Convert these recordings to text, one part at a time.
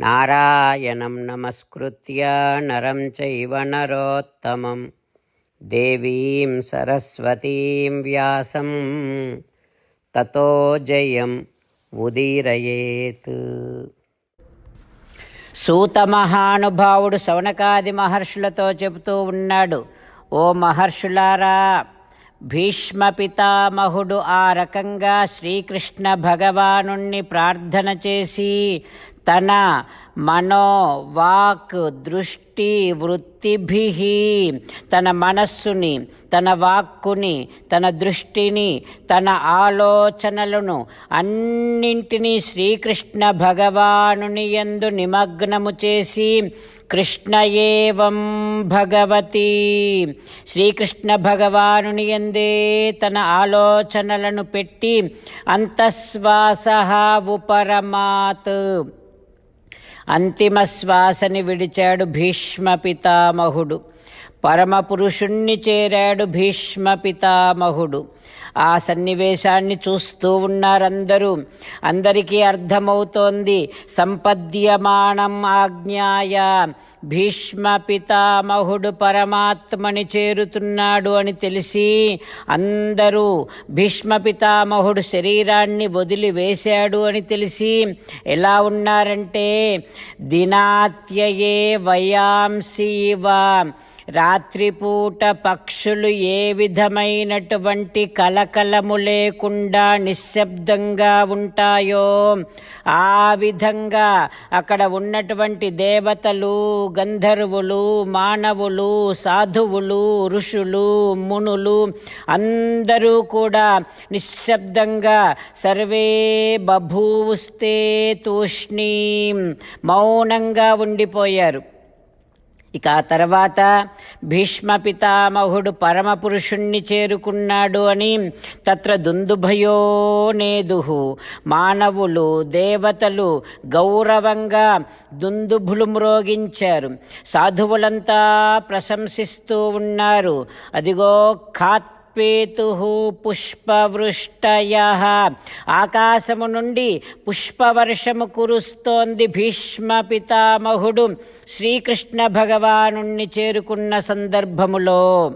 నారాయణం నమస్కృత్య నరం చైవ నరోత్తమం. దేవీం సరస్వతీం వ్యాసం. తతో జయం ఉదీరయేత్. సూత మహానుభావుడు శౌనకాది మహర్షులతో చెబుతూ ఉన్నాడు ఓ మహర్షులారా భీష్మ పితామహుడు ఆ రకంగా శ్రీకృష్ణ భగవానుణ్ణి ప్రార్థన చేసి తన మనో వాక్ దృష్టి వృత్తిభి తన మనస్సుని తన వాక్కుని తన దృష్టిని తన ఆలోచనలను అన్నింటినీ శ్రీకృష్ణ భగవానుని యందు నిమగ్నము చేసి కృష్ణ ఏవం భగవతి. శ్రీకృష్ణ భగవానుని ఎందే తన ఆలోచనలను పెట్టి అంతఃశ్వాస ఉపరమాత్. అంతిమ శ్వాసని విడిచాడు భీష్మ పితామహుడు పరమపురుషుణ్ణి చేరాడు భీష్మ పితామహుడు ఆ సన్నివేశాన్ని చూస్తూ ఉన్నారందరూ. అందరికీ అర్థమవుతోంది సంపద్యమానం ఆజ్ఞాయ. భీష్మ పితామహుడు పరమాత్మని చేరుతున్నాడు అని తెలిసి అందరూ భీష్మ పితామహుడు శరీరాన్ని వదిలివేశాడు అని తెలిసి ఎలా ఉన్నారంటే దినాత్యయే వయాంసీవ రాత్రిపూట పక్షులు ఏ విధమైనటువంటి కలకలము లేకుండా నిశ్శబ్దంగా ఉంటాయో ఆ విధంగా అక్కడ ఉన్నటువంటి దేవతలు గంధర్వులు మానవులు సాధువులు ఋషులు మునులు అందరూ కూడా నిశ్శబ్దంగా సర్వే బభూస్తే తూష్ణీం మౌనంగా ఉండిపోయారు. ఇక ఆ తర్వాత భీష్మ పితామహుడు పరమపురుషుణ్ణి చేరుకున్నాడు అని తత్ర దుందుభయో నేదుహు. మానవులు దేవతలు గౌరవంగా దుందుభులు మ్రోగించారు. సాధువులంతా ప్రశంసిస్తూ ఉన్నారు. అదిగో ఖాత్ పేతు పుష్పవృష్టయ. ఆకాశము నుండి పుష్పవర్షము కురుస్తోంది భీష్మ పితామహుడు. శ్రీకృష్ణ భగవానుణ్ణి చేరుకున్న సందర్భములో.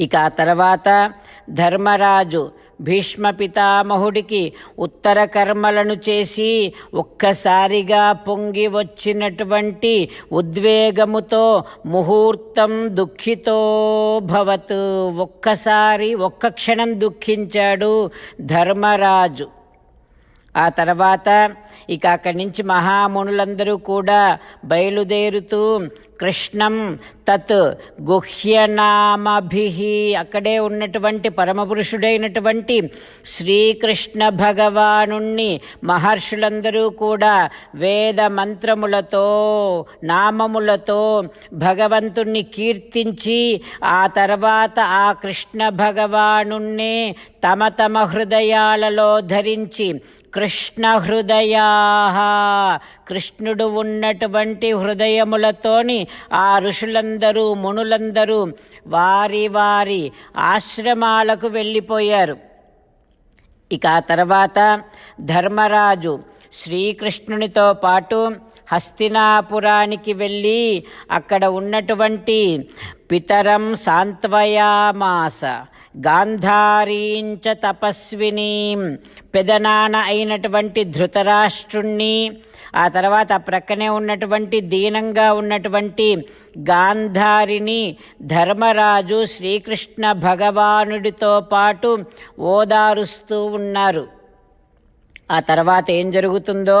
ఇక తర్వాత ధర్మరాజు భీష్మ పితామహుడికి ఉత్తర కర్మలను చేసి ఒక్కసారిగా పొంగి వచ్చినటువంటి ఉద్వేగముతో ముహూర్తం దుఃఖితో భవత్. ఒక్కసారి ఒక్క క్షణం దుఃఖించాడు ధర్మరాజు. ఆ తర్వాత ఇక అక్కడి నుంచి మహామునులందరూ కూడా బయలుదేరుతూ కృష్ణం తత్ గుహ్యనామభి అక్కడే ఉన్నటువంటి పరమపురుషుడైనటువంటి శ్రీకృష్ణ భగవానుణ్ణి మహర్షులందరూ కూడా వేద మంత్రములతో నామములతో భగవంతుణ్ణి కీర్తించి ఆ తర్వాత ఆ కృష్ణ భగవానుణ్ణే తమ తమ హృదయాలలో ధరించి కృష్ణ హృదయా కృష్ణుడు ఉన్నటువంటి హృదయములతోని ఆ ఋషులందరూ మునులందరూ వారి వారి ఆశ్రమాలకు వెళ్ళిపోయారు. ఇక ఆ తర్వాత ధర్మరాజు శ్రీకృష్ణునితో పాటు హస్తినాపురానికి వెళ్ళి అక్కడ ఉన్నటువంటి పితరం సాంత్వయామాస గాంధారీంచ తపస్విని పెదనాన అయినటువంటి ధృతరాష్ట్రుణ్ణి ఆ తర్వాత ప్రక్కనే ఉన్నటువంటి దీనంగా ఉన్నటువంటి గాంధారిని ధర్మరాజు శ్రీకృష్ణ భగవానుడితో పాటు ఓదారుస్తూ ఉన్నారు. ఆ తర్వాత ఏం జరుగుతుందో